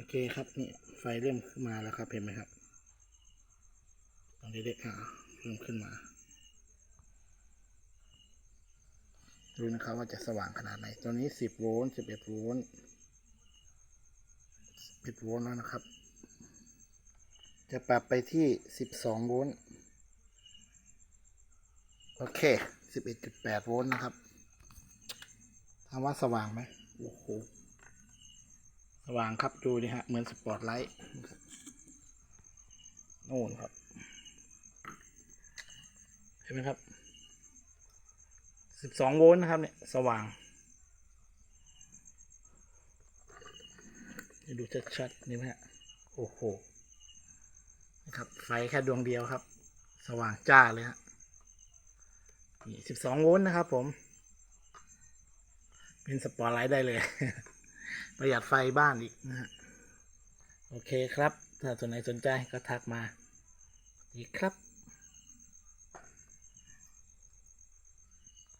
โอเคครับนี่ไฟเริ่มขึ้นมาแล้วครับเห็นไหมครับตรงนี้เด็กอ่าเริ่มขึ้นมาดูนะครับว่าจะสว่างขนาดไหนตัวนี้สิบโวลต์สิบเอ็ดโวลต์สิบโวลต์แล้วนะครับ จะปรับไปที่สิบสองโวลต์โอเคสิบเอ็ดจุดแปดโวลต์นะครับถามว่าสว่างไหมโอ้โห ว่างครับดูดิฮะ เหมือนสปอตไลท์นู่นครับ เห็นไหมครับสิบสองโวลต์นะครับเนี่ย สว่างดูชัดๆนี่ไหมฮะ โอ้โหนะครับไฟแค่ดวงเดียวครับ สว่างจ้าเลยฮะนี่สิบสองโวลต์นะครับผม เป็นสปอตไลท์ได้เลย ประหยัดไฟบ้านอีกนะฮะโอเคครับ ถ้าส่วนไหนสนใจก็ทักมาดีครับ